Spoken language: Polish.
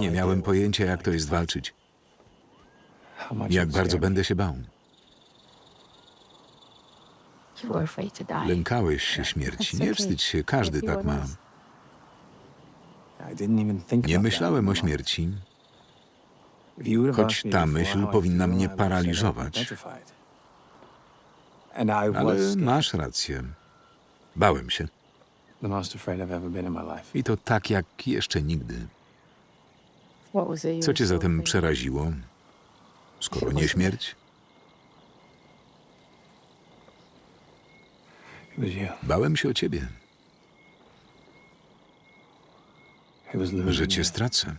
Nie miałem pojęcia, jak to jest walczyć. Jak bardzo będę się bał. Lękałeś się śmierci. Nie wstydź się, każdy tak ma. Nie myślałem o śmierci. choć ta myśl powinna mnie paraliżować. Ale masz rację. Bałem się. I to tak jak jeszcze nigdy. Co cię zatem przeraziło? Skoro nie śmierć? Bałem się o ciebie, że cię stracę.